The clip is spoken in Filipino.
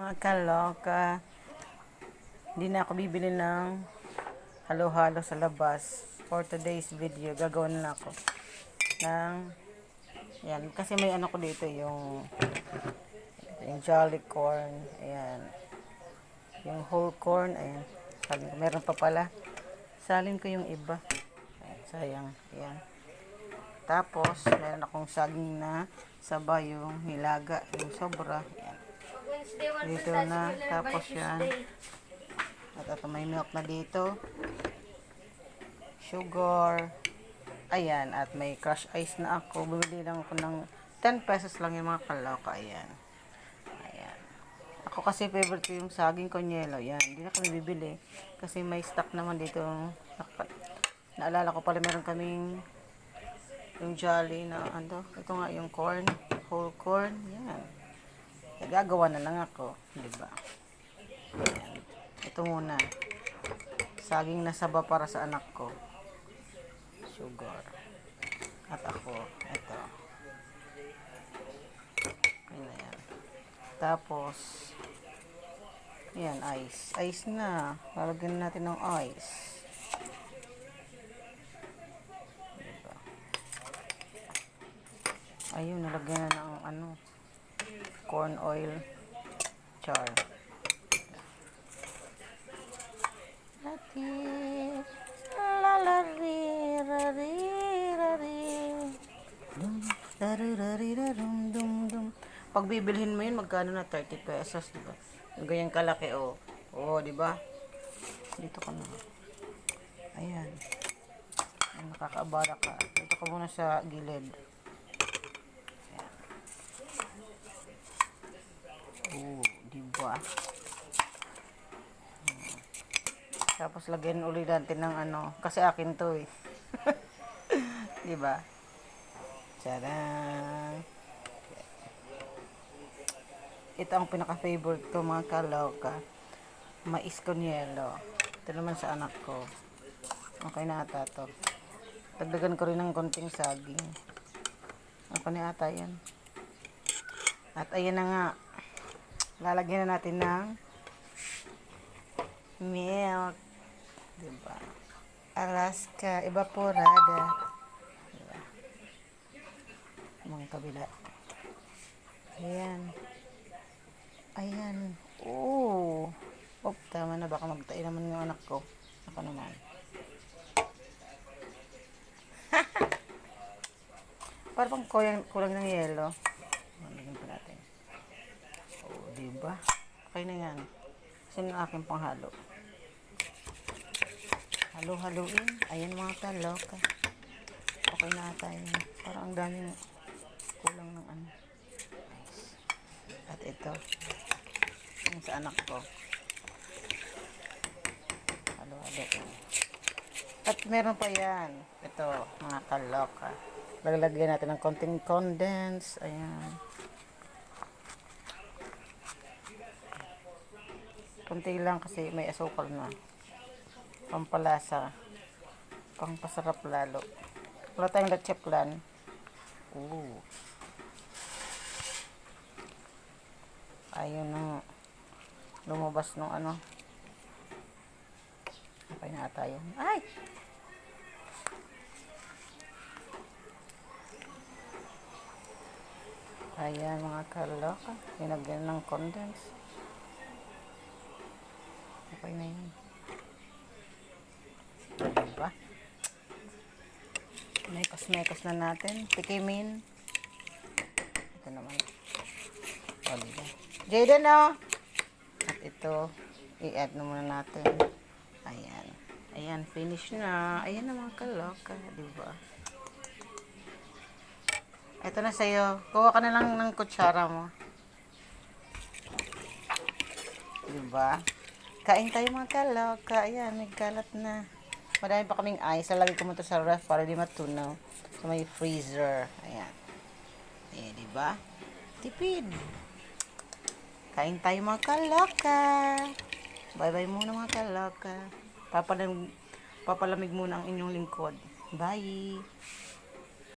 Mga kaloka, hindi na ako bibili ng halo-halo sa labas. For today's video, gagawa na ako ng, yan, kasi may ano ko dito, yung, yung jolly corn, ayan, yung whole corn, ayan, salin, ko. meron pa pala, salin ko yung iba, ayan, sayang, ayan. Tapos, meron akong saging na sabay yung nilaga, yung sobra. Dito na, tapos yan. At ito may milk na dito. Sugar. Ayan, at may crush ice na ako. Bumili lang ako ng 10 pesos lang yung mga kaloka. Ayan. Ayan. Ako kasi favorite ko yung saging konyelo. Ayan, hindi na kami bibili. Kasi may stock naman dito. Naalala ko pala meron kaming yung jolly na ano. Ito nga yung corn. Whole corn. Yan. Gagawa na lang ako. Di ba? Ito muna. Saging na saba para sa anak ko. Sugar. At ako. Ito. Ayan. Tapos, yan, ice. Ice na. Lalagyan natin ng ice. Diba? Ayun, nalagyan na ng ano, corn oil char. Lati, la la ri, ra ri, ra ri. Dum, da ri, ra ri, ra dum, dum. Pag bibilhin mo yun, magkano na? 30 pesos, di ba? Ganyan kalaki, oh. Oo, di ba? Dito ka na. Ayan. Ay, nakakaabara ka. Dito ka muna sa gilid. Oo, ba? Hmm. Tapos lagyan ulit natin ng ano, kasi akin to eh. di ba? Tadaan! Ito ang pinaka-favorite ko mga kaloka. Mais con yelo. Ito naman sa anak ko. Okay na ata to. Dagdagan ko rin ng konting saging. Ako ni ata yan. At ayan na nga. Lalagyan na natin ng milk. Diba? Alaska evaporada. Diba? Mga kabila. Ayan. Ayan. Oo. Oh, tama na. Baka magtain naman yung anak ko. Ako naman. Para pang kulang, kulang ng yelo. Lalagyan pa natin. Oo, diba? Okay na yan. Kasi yung aking panghalo. Halo-haloin. Ayan mga kaloka. Okay na ata yun. Parang ang daming kulang ng ano. At ito. Yung sa anak ko. Halo-halo. At meron pa yan. Ito, mga kaloka. Lalagyan natin ng konting condense. Ayan. Kunti lang kasi may asukal na. Pampalasa. Pangpasarap lalo. Wala tayong lecheplan. Ooh. Ayun na. Lumabas nung ano. Okay na ata yan. Ay! Ayan mga kaloka. Pinagyan ng condense. Okay na yun. Diba? Mekos-mekos na natin. Tikimin. Ito naman. O, diba? Jaden, oh! At ito, i-add na muna natin. Ayan. Ayan, finish na. Ayan na mga kaloka. Diba? Ito na sa'yo. Kuha ka na lang ng kutsara mo. Diba? Kain tayo mga kaloka. Ayan, may kalat na. Marami pa kaming ice. Lalagay ko mo to sa ref para di matunaw. Sa may freezer. Ayan. Eh, di ba? Tipid. Kain tayo mga kaloka. Bye-bye muna mga kaloka. Papalam papalamig muna ang inyong lingkod. Bye.